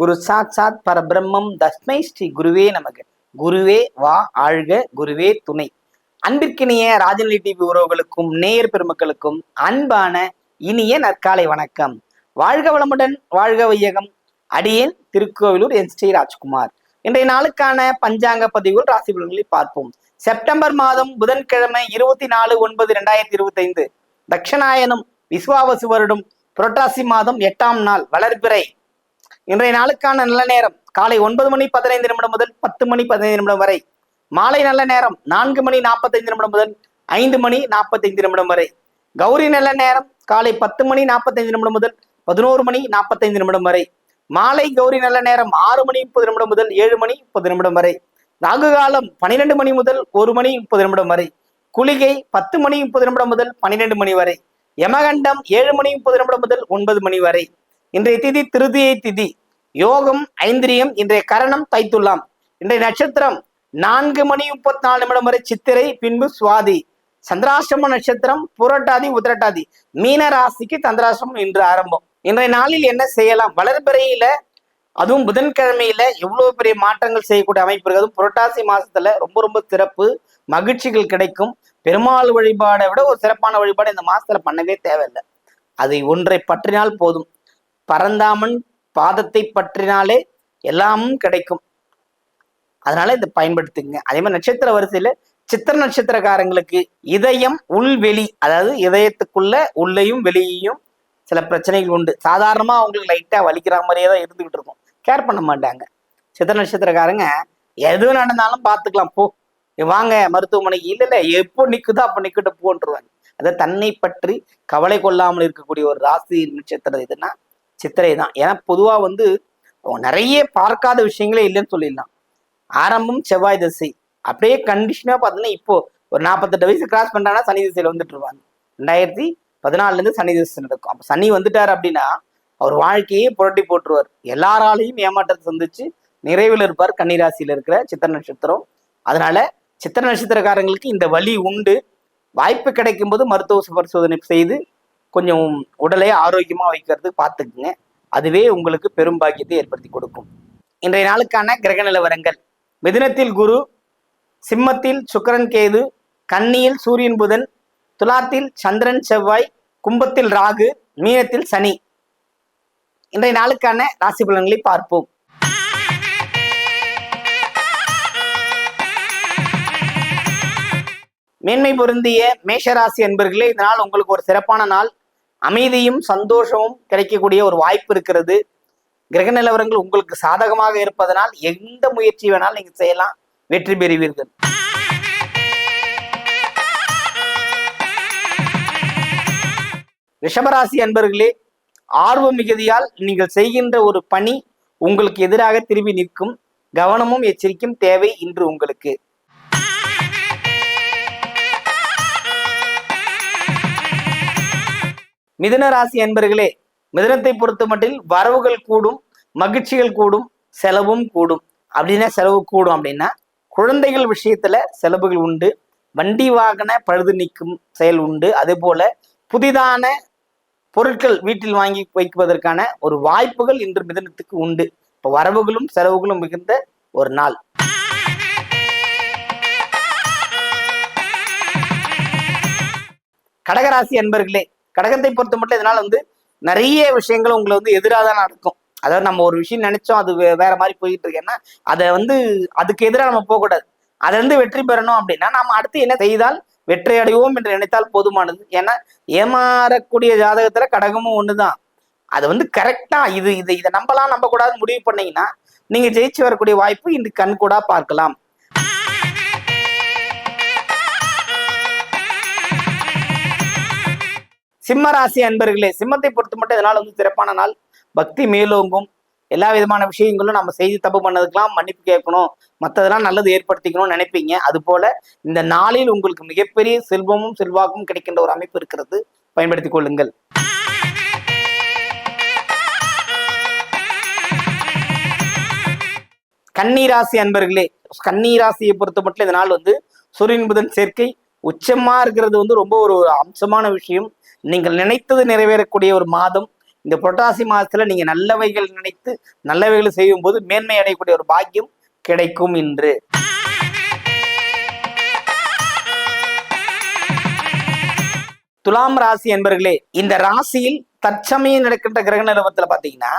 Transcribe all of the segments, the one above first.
குரு சாட்சாத் பரபிரம்மம் தஸ்மை ஸ்ரீ குருவே நமக. குருவே வா ஆழ்க குருவே துணை. அன்பிற்கினிய ராஜநிலை டிவி உறவுகளுக்கும் நேயர் பெருமக்களுக்கும் அன்பான இனிய நற்காலை வணக்கம். வாழ்க வளமுடன் வாழ்க வையகம். அடியேன் திருக்கோவிலூர் என் ஸ்ரீ ராஜ்குமார். இன்றைய நாளுக்கான பஞ்சாங்க பதிவுகள் ராசி பலன்களை பார்ப்போம். செப்டம்பர் மாதம் புதன்கிழமை இருபத்தி நாலு ஒன்பது ரெண்டாயிரத்தி இருபத்தி ஐந்து தக்ஷநாயனும் விஸ்வாவசு வருடம் புரட்டாசி மாதம் எட்டாம் நாள் வளர்பிறை. இன்றைய நாளுக்கான நல்ல நேரம் காலை ஒன்பது மணி பதினைந்து நிமிடம் முதல் பத்து மணி பதினைந்து நிமிடம் வரை. மாலை நல்ல நேரம் நான்கு மணி நாற்பத்தைந்து நிமிடம் முதல் ஐந்து மணி நாற்பத்தைந்து நிமிடம் வரை. கௌரி நல்ல நேரம் காலை பத்து மணி நாற்பத்தைந்து நிமிடம் முதல் பதினோரு மணி நாற்பத்தைந்து நிமிடம் வரை. மாலை கௌரி நல்ல நேரம் ஆறு மணி முப்பது நிமிடம் முதல் ஏழு மணி முப்பது நிமிடம் வரை. ராகு காலம் பனிரெண்டு மணி முதல் ஒரு மணி முப்பது நிமிடம் வரை. குளிகை பத்து மணி முப்பது நிமிடம் முதல் பன்னிரெண்டு மணி வரை. யமகண்டம் ஏழு மணி முப்பது நிமிடம் முதல் ஒன்பது மணி வரை. இன்றைய திதி திருதியை திதி. யோகம் ஐந்திரியம் இன்றைய கரணம் தைத்துலாம் இன்றைய நட்சத்திரம் நான்கு மணி முப்பத்தி நாலு நிமிடம் வரை சித்திரை பின்பு சுவாதி. சந்திராசிரம நட்சத்திரம் புரட்டாதி உத்திரட்டாதி. மீன ராசிக்கு சந்திராசிரமம் இன்று ஆரம்பம். இன்றைய நாளில் என்ன செய்யலாம்? வளர்பிறையில அதுவும் புதன்கிழமையில எவ்வளவு பெரிய மாற்றங்கள் செய்யக்கூடிய அமைப்பு இருக்கிறது புரட்டாசி மாசத்துல ரொம்ப ரொம்ப சிறப்பு மகிழ்ச்சிகள் கிடைக்கும். பெருமாள் வழிபாடை விட ஒரு சிறப்பான வழிபாடு இந்த மாசத்துல பண்ணவே தேவையில்லை. அதை ஒன்றை பற்றினால் போதும். பரந்தாமன் பாதத்தை பற்றினாலே எல்லாமும் கிடைக்கும். அதனால இதை பயன்படுத்துங்க. அதே மாதிரி நட்சத்திர வரிசையில சித்திர நட்சத்திரக்காரங்களுக்கு இதயம் உள்வெளி அதாவது இதயத்துக்குள்ள உள்ளையும் வெளியையும் சில பிரச்சனைகள் உண்டு. சாதாரணமா அவங்களுக்கு லைட்டா வலிக்கிற மாதிரியே தான் இருந்துகிட்டு இருக்கும். கேர் பண்ண மாட்டாங்க. சித்திர நட்சத்திரக்காரங்க எது நடந்தாலும் பார்த்துக்கலாம். போ வாங்க மருத்துவமனைக்கு. இல்ல இல்லை எப்போ நிக்குதோ அப்ப நிக்கட்டு போன்றுவாங்க. அதை தன்னை பற்றி கவலை கொள்ளாமல் இருக்கக்கூடிய ஒரு ராசி நட்சத்திரம் எதுன்னா சித்திரை தான். ஏன்னா பொதுவாக வந்து அவங்க நிறைய பார்க்காத விஷயங்களே இல்லைன்னு சொல்லிடலாம். ஆரம்பம் செவ்வாய் திசை. அப்படியே கண்டிஷனாக பார்த்தீங்கன்னா இப்போ ஒரு நாற்பத்தெட்டு வயசு கிராஸ் பண்ணுறாங்கன்னா சனி திசையில் வந்துட்டு இருப்பாங்க. ரெண்டாயிரத்தி பதினாலுலேருந்து சனி திசை நடக்கும். அப்போ சனி வந்துட்டார் அப்படின்னா அவர் வாழ்க்கையே புரட்டி போட்டுருவார். எல்லாராலையும் ஏமாற்றத்தை சந்திச்சு நிறைவில் இருப்பார் கன்னிராசியில் இருக்கிற சித்திர நட்சத்திரம். அதனால சித்திர நட்சத்திரக்காரங்களுக்கு இந்த வழி உண்டு. வாய்ப்பு கிடைக்கும் போது மருத்துவ பரிசோதனை செய்து கொஞ்சம் உடலை ஆரோக்கியமாக வைக்கிறதுக்கு பார்த்துக்குங்க. அதுவே உங்களுக்கு பெரும் பாக்கியத்தை ஏற்படுத்தி கொடுக்கும். இன்றைய நாளுக்கான கிரக நிலவரங்கள். மிதுனத்தில் குரு சிம்மத்தில் சுக்கரன் கேது கன்னியில் சூரியன் புதன் துலாத்தில் சந்திரன் செவ்வாய் கும்பத்தில் ராகு மீனத்தில் சனி. இன்றைய நாளுக்கான ராசி பலன்களை பார்ப்போம். மேன்மை பொருந்திய மேஷராசி அன்பர்களே இந்த நாள் உங்களுக்கு ஒரு சிறப்பான நாள். அமைதியும் சந்தோஷமும் கிடைக்கக்கூடிய ஒரு வாய்ப்பு இருக்கிறது. கிரக நிலவரங்கள் உங்களுக்கு சாதகமாக இருப்பதனால் எந்த முயற்சி வேணாலும் நீங்க செய்யலாம். வெற்றி பெறுவீர்கள். ரிஷபராசி அன்பர்களே ஆர்வம் மிகுதியால் நீங்கள் செய்கின்ற ஒரு பணி உங்களுக்கு எதிராக திரும்பி நிற்கும். கவனமும் எச்சரிக்கும் தேவை இன்று உங்களுக்கு. மிதுன ராசி என்பர்களே மிதனத்தை பொறுத்த மட்டில் வரவுகள் கூடும் மகிழ்ச்சிகள் கூடும் செலவும் கூடும். அப்படின்னா செலவு கூடும் அப்படின்னா குழந்தைகள் விஷயத்துல செலவுகள் உண்டு வண்டி வாகன பழுது நீக்கும் செயல் உண்டு. அதே போல புதிதான பொருட்கள் வீட்டில் வாங்கி வைப்பதற்கான ஒரு வாய்ப்புகள் இன்று மிதனத்துக்கு உண்டு. இப்போ வரவுகளும் செலவுகளும் மிகுந்த ஒரு நாள். கடகராசி அன்பர்களே கடகத்தை பொறுத்த மட்டும் இதனால வந்து நிறைய விஷயங்கள் உங்களை வந்து எதிராக தான் நடக்கும். அதாவது நம்ம ஒரு விஷயம் நினைச்சோம் அது வேற மாதிரி போயிட்டு இருக்கேன்னா அதை வந்து அதுக்கு எதிராக நம்ம போகக்கூடாது. அதுல வந்து வெற்றி பெறணும் அப்படின்னா நம்ம அடுத்து என்ன செய்தால் வெற்றி அடைவோம் என்று நினைத்தால் போதுமானது. ஏன்னா ஏமாறக்கூடிய ஜாதகத்துல கடகமும் ஒண்ணுதான். அது வந்து கரெக்டா இது இதை இதை நம்பலாம் நம்ப கூடாதுன்னு முடிவு பண்ணீங்கன்னா நீங்க ஜெயிச்சு வரக்கூடிய வாய்ப்பு இன்று கண் கூட பார்க்கலாம். சிம்ம ராசி அன்பர்களே சிம்மத்தை பொறுத்த மட்டும் இதனால் வந்து சிறப்பான நாள்? பக்தி மேலோங்கும். எல்லா விதமான விஷயங்களும் நம்ம செய்து தப்பு பண்ணதுக்கெல்லாம் மன்னிப்பு கேட்கணும். மற்றதெல்லாம் நல்லது ஏற்படுத்திக்கணும்னு நினைப்பீங்க. அது போல இந்த நாளில் உங்களுக்கு மிகப்பெரிய செல்வமும் செல்வாக்கும் கிடைக்கின்ற ஒரு அமைப்பு இருக்கிறது. பயன்படுத்திக் கொள்ளுங்கள். கன்னிராசி அன்பர்களே கன்னிராசியை பொறுத்த மட்டும் இந்த நாள் வந்து சூரியன் புதன் சேர்க்கை உச்சமா இருக்கிறது வந்து ரொம்ப ஒரு அம்சமான விஷயம். நீங்கள் நினைத்தது நிறைவேறக்கூடிய ஒரு மாதம். இந்த புரட்டாசி மாதத்துல நீங்க நல்லவைகள் நினைத்து நல்லவைகள் செய்யும் போது மேன்மை அடையக்கூடிய ஒரு பாக்கியம் கிடைக்கும் இன்று. துலாம் ராசி என்பர்களே இந்த ராசியில் தற்சமயம் நடக்கின்ற கிரக நிலவரத்துல பாத்தீங்கன்னா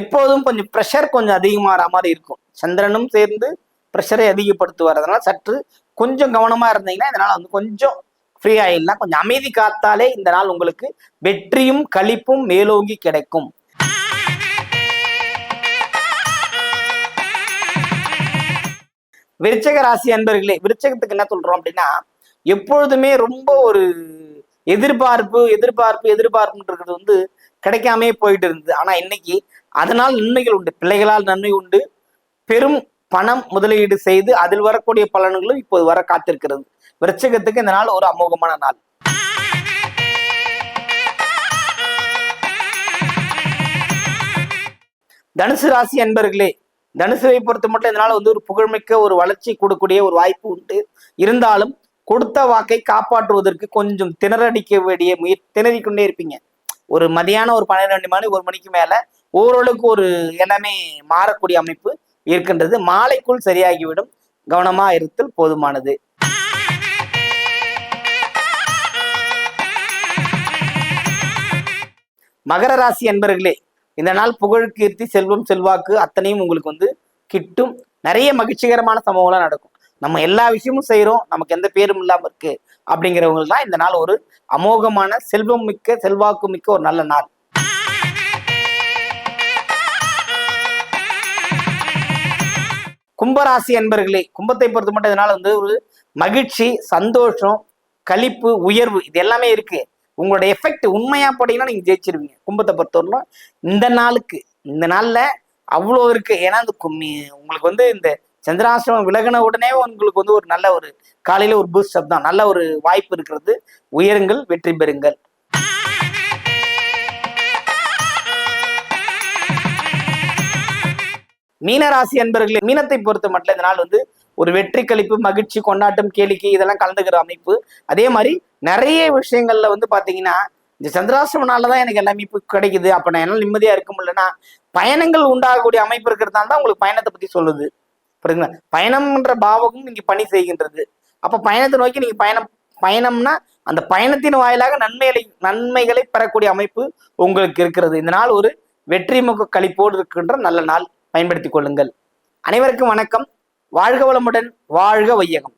எப்போதும் கொஞ்சம் ப்ரெஷர் கொஞ்சம் அதிகமாகிற மாதிரி இருக்கும். சந்திரனும் சேர்ந்து ப்ரெஷரை அதிகப்படுத்துவார். அதனால சற்று கொஞ்சம் கவனமா இருந்தீங்கன்னா இதனால வந்து கொஞ்சம் ஃப்ரீ ஆயிடலாம் கொஞ்சம் அமைதி காத்தாலே இந்த நாள் உங்களுக்கு வெற்றியும் களிப்பும் மேலோங்கி கிடைக்கும். விருச்சக ராசி அன்பர்களே விருச்சகத்துக்கு என்ன சொல்றோம் அப்படின்னா எப்பொழுதுமே ரொம்ப ஒரு எதிர்பார்ப்பு எதிர்பார்ப்பு எதிர்பார்ப்புன்றது வந்து கிடைக்காமே போயிட்டு இருந்தது. ஆனா இன்னைக்கு அதனால் நன்மைகள் உண்டு. பிள்ளைகளால் நன்மை உண்டு. பெரும் பணம் முதலீடு செய்து அதில் வரக்கூடிய பலன்களும் இப்போது வர காத்திருக்கிறது. விருச்சகத்துக்கு இந்த நாள் ஒரு அமோகமான நாள். தனுசு ராசி அன்பர்களே தனுசுவை பொறுத்த மட்டும் இதனால வந்து ஒரு புகழ்மிக்க ஒரு வளர்ச்சி கொடுக்கக்கூடிய ஒரு வாய்ப்பு உண்டு. இருந்தாலும் கொடுத்த வாக்கை காப்பாற்றுவதற்கு கொஞ்சம் திணறடிக்க வேண்டிய முய திணறிக்கொண்டே இருப்பீங்க. ஒரு மதியானம் ஒரு பன்னிரெண்டு மணி ஒரு மணிக்கு மேல ஓரளவுக்கு ஒரு எல்லாமே மாறக்கூடிய அமைப்பு இருக்கின்றது. மாலைக்குள் சரியாகிவிடும். கவனமா இருத்தல் போதுமானது. மகர ராசி என்பர்களே இந்த நாள் புகழ் கீர்த்தி செல்வம் செல்வாக்கு அத்தனையும் உங்களுக்கு வந்து கிட்டும். நிறைய மகிழ்ச்சிகரமான சம்பவங்கள்லாம் நடக்கும். நம்ம எல்லா விஷயமும் செய்கிறோம் நமக்கு எந்த பேரும் இல்லாமல் இருக்கு அப்படிங்கிறவங்களுக்கு தான் இந்த நாள் ஒரு அமோகமான செல்வம் மிக்க செல்வாக்கு மிக்க ஒரு நல்ல நாள். கும்பராசி என்பர்களே கும்பத்தை பொறுத்த மட்டும் இதனால் வந்து ஒரு மகிழ்ச்சி சந்தோஷம் களிப்பு உயர்வு இது எல்லாமே இருக்குது உங்களோட எஃபெக்ட் உண்மையா போட்டீங்கன்னா நீங்க ஜெயிச்சிருவீங்க. கும்பத்தை பொறுத்தவரையிலும் இந்த நாளுக்கு இந்த நாள்ல அவ்வளோ இருக்கு. ஏன்னா அந்த கும்மி உங்களுக்கு வந்து இந்த சந்திராசிரமம் விலகின உடனே உங்களுக்கு வந்து ஒரு நல்ல ஒரு காலையில ஒரு பூஸ்ட் அப் தான். நல்ல ஒரு வாய்ப்பு இருக்கிறது. உயருங்கள் வெற்றி பெறுங்கள். மீனராசி அன்பர்களே மீனத்தை பொறுத்த மட்டும் இந்த நாள் வந்து ஒரு வெற்றி கழிப்பு மகிழ்ச்சி கொண்டாட்டம் கேளிக்கை இதெல்லாம் கலந்துக்கிற அமைப்பு. அதே மாதிரி நிறைய விஷயங்கள்ல வந்து பாத்தீங்கன்னா இந்த சந்திராசிரமனால தான் எனக்கு எல்லாமே இப்போ கிடைக்குது. அப்ப நான் என்னால் நிம்மதியா இருக்க முடியலன்னா பயணங்கள் உண்டாகக்கூடிய அமைப்பு இருக்கிறதால தான் உங்களுக்கு பயணத்தை பத்தி சொல்லுது. புரியுதுங்களா? பயணம்ன்ற பாவகம் நீங்க பணி செய்கின்றது. அப்ப பயணத்தை நோக்கி நீங்க பயணம் பயணம்னா அந்த பயணத்தின் வாயிலாக நன்மைகளை நன்மைகளை பெறக்கூடிய அமைப்பு உங்களுக்கு இருக்கிறது. இந்த நாள் ஒரு வெற்றி முக கழிப்போடு இருக்கின்ற நல்ல நாள். பயன்படுத்திக் கொள்ளுங்கள். அனைவருக்கும் வணக்கம். வாழ்க வளமுடன் வாழ்க வையகம்.